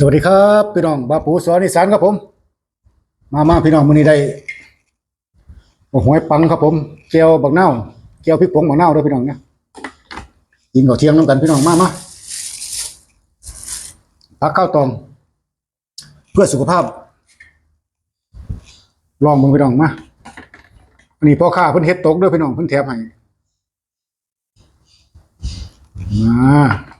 สวัสดีครับพี่น้องบาปูสอนอีสานครับผม มามาพี่น้องมื้อนี้ได้โอ้โหยปังครับผมเจียวบักเน่าเจียวพริกผงบักเน่าด้วยพี่น้องนะกินข้าวเที่ยงน้ำกันพี่น้องมามาพักข้าวตอง เพื่อสุขภาพ ลองมึงพี่น้องมาอันนี้พ่อค้าเพิ่นเฮ็ดตกด้วยพี่น้องเพิ่นแถมให้มา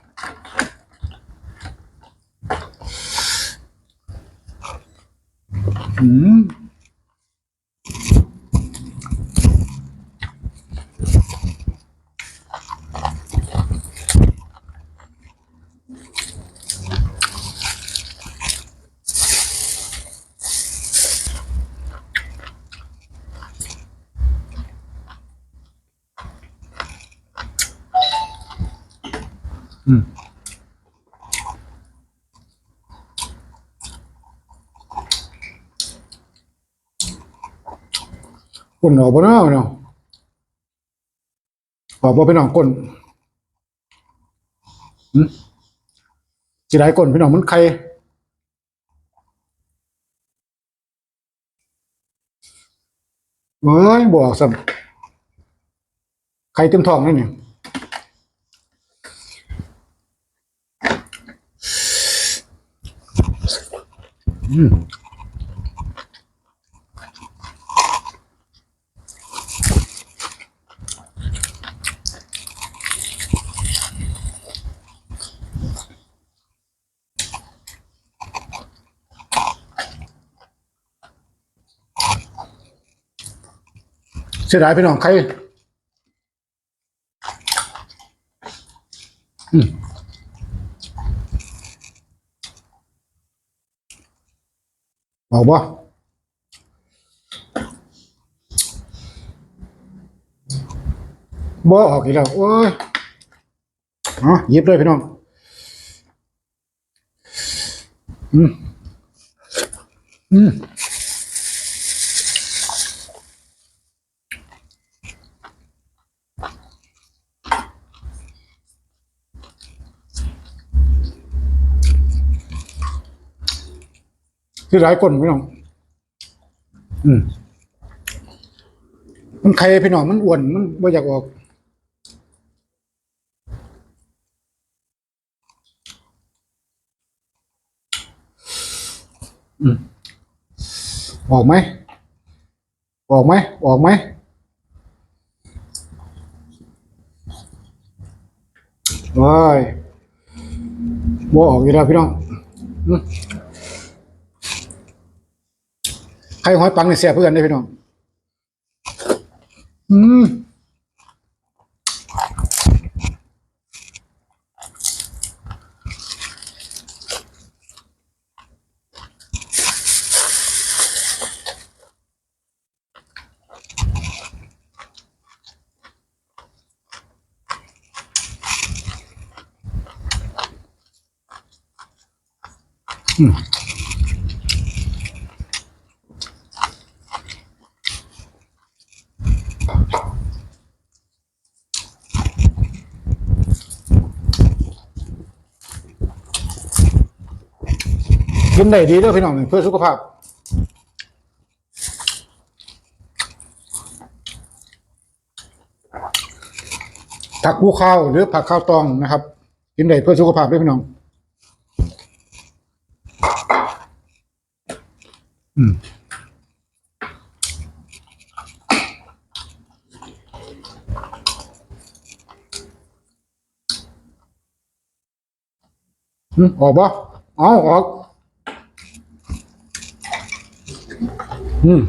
อืม ก้นออกบ่เนาะเนาะออกบ่พี่น้องก้นสิได้ก้นพี่น้องมันใครเอ้ยบอกสัใครเต็มท้องนั่นนี่ย เสียดายพี่น้องใครอืมบอกว่บ่ออกอีกแล้วโอ้ยอ๋อหยิบเลยพี่น้องอืมอืม คือหลายคนพี่น้อง อืม มันใครพี่น้องมันอ้วนมันไม่อยากออก อืม ออกไหม ออกไหม ออกไหมว้ายบ่ออกอยู่แล้วพี่น้องอืม ไข่หอยปังเนี่ยแซ่บเพื่อนได้พี่น้อง อืม กินได้ดีเด้อพี่น้องเพื่อสุขภาพผักบูข้าวหรือผักข้าวตองนะครับ กินได้เพื่อสุขภาพด้วยพี่น้อง อืมอืมออกปะเอาออก อืม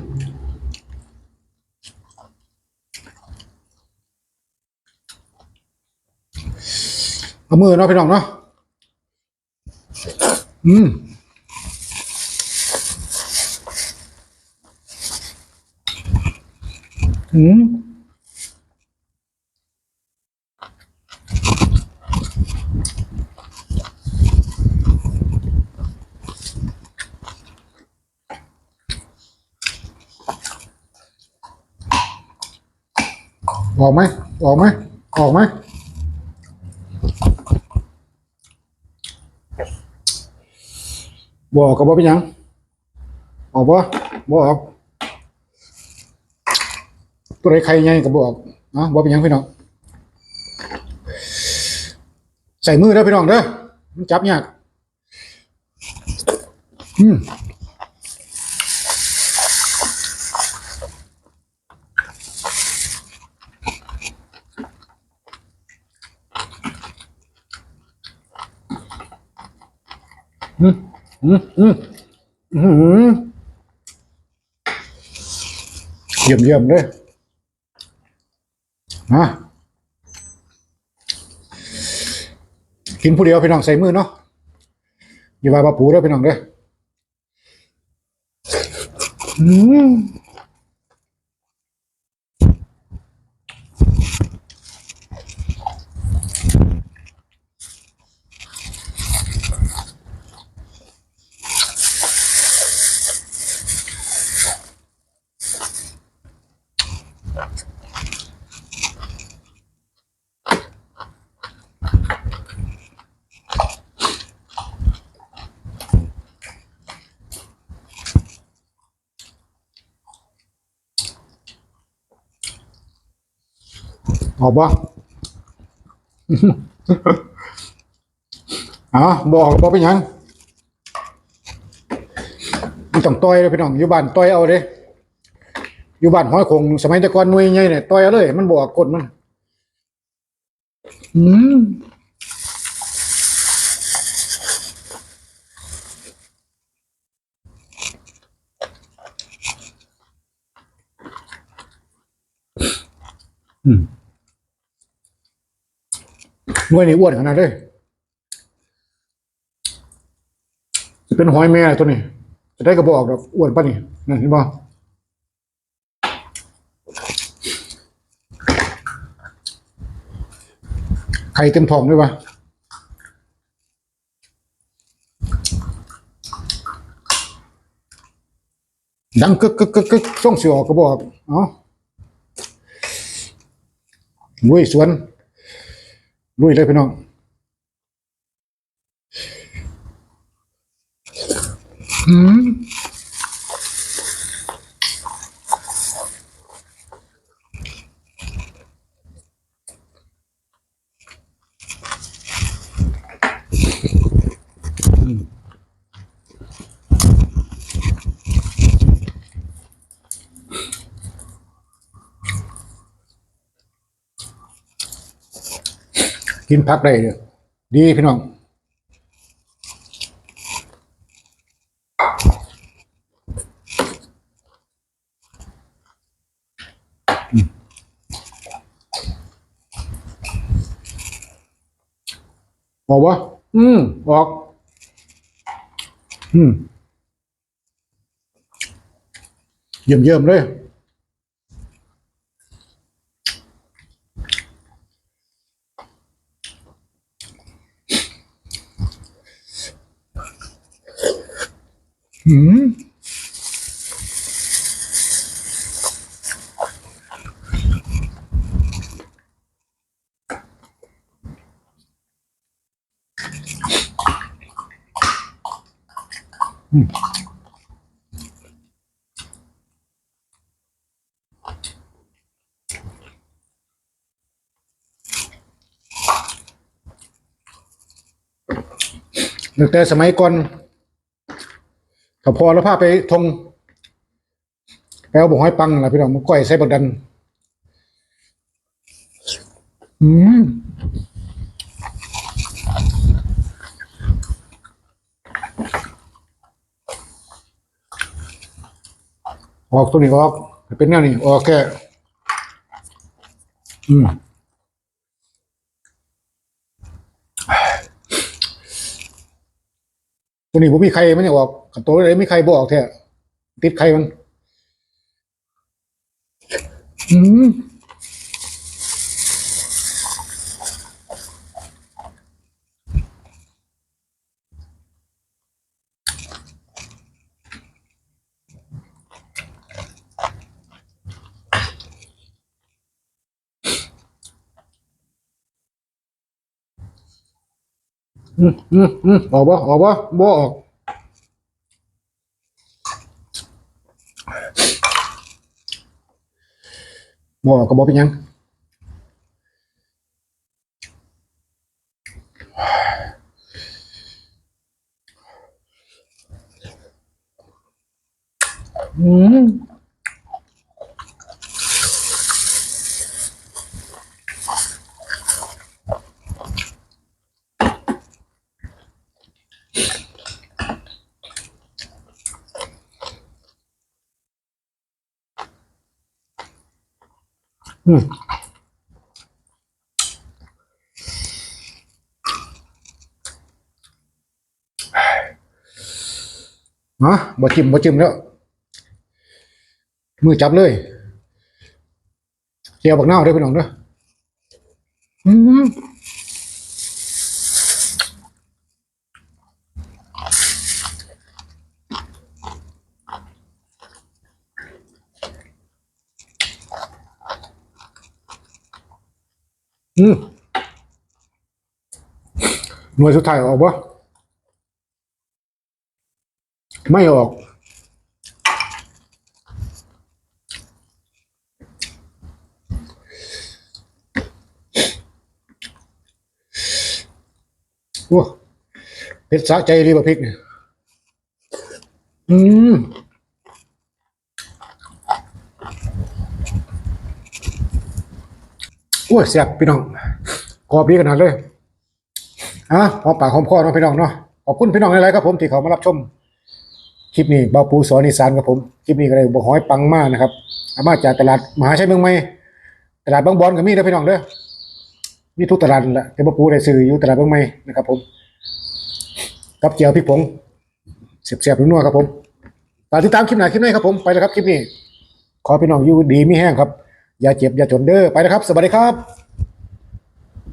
เอามือเนาะพี่น้องเนาะ อืมอืม ออกไหมออกไหมออกไหมบอกก็บ่เป็นยัง ออกบ่บ่ออกตัวใดใครใหญ่ก็บ่ออกนะบ่เป็นยังพี่น้องใส่มือเด้พี่น้องเด้อมันจับยากอืม อืมอืมอืมอืมเยี่ยมเยี่ยมเลยนะกินผู้เดียวพี่น้องใส่มือเนาะอย่าว่าปลาปูเด้อพี่น้องเด้ออืม ออกบ่อ๋อบอกบ่เป็นหยังมันต้องต่อยเลยพี่น้องอยู่บ้านต่อยเอาเด้อยู่บ้านห้อยคงสมัยแต่ก่อนหน่วยใหญ่เนี่ยต่อยเอาเลย มันบอกกดมันอืมอืม หน่วยนี่อ้วนขนาดเลยจะเป็นหอยแม่ตัวนี้ จะได้กระบอกดอกอ้วนปะนี่นั่นเห็นบ่ไข่เต็มท้องด้วยปะดังกึกกึกกึกกึกส่งเสียออกกระบอก เอ้าลุยสวน ลุยเลยพี่น้องอืม กินพักได้เด้อดีพี่น้องออกวะอืม ออก อืม เยี่ยมเยี่ยมเลย อืม ตั้งแต่สมัยก่อนถ้าพอแล้วพาไปทงแปลวบอกให้ปังล่ะพี่น้องมันก้อยใส่บักดัน อืม ออกตัวนี้ออกเป็นแนวนี้ออกแค่อืมตัวนี้ผมมีใครมันเนี่ยออกกับตัวไหนไม่ใครบอกแท้ติดใครมันอืม hmm, hmm, apa, apa, bohong. Mau ke mau pinjang. Hmm. อืมะบ่จิ้มบ่จิ้มแล้วมือจับเลยเจียวบักนาด้อพี่น้องเด้ออืม อืมหน่วยสุดท้ายออกปะไม่ออก โอ้เผ็ดสะใจดีบ่พริกเนี่ยอืม โอ้ยแซ่บพี่น้องกรอบดีขนาดเลยอะหอมปากหอมคอเนาะพี่น้องเนาะขอบคุณพี่น้องหลายๆครับผมที่เขามารับชมคลิปนี้เบาปูสอนอีสานครับผมคลิปนี้ก็เลยบอกห้อยปังมากนะครับอามาจากตลาดมหาชัยเมืองใหม่ตลาดบางบอนก็มีนะพี่น้องเด้อมีทุกตลาดแหละแต่บ่ปูได้ซื้ออยู่ตลาดบางใหม่นะครับ ผมกับเจียวพริกผงเสียบๆนัวๆครับผมฝากติดตามคลิปหน้าคลิปนี้ครับผมไปแล้วครับคลิปนี้ ขอพี่น้องอยู่ดีมีแห้งครับ อย่าเจ็บอย่าจนเด้อไปนะครับ สวัสดีครับ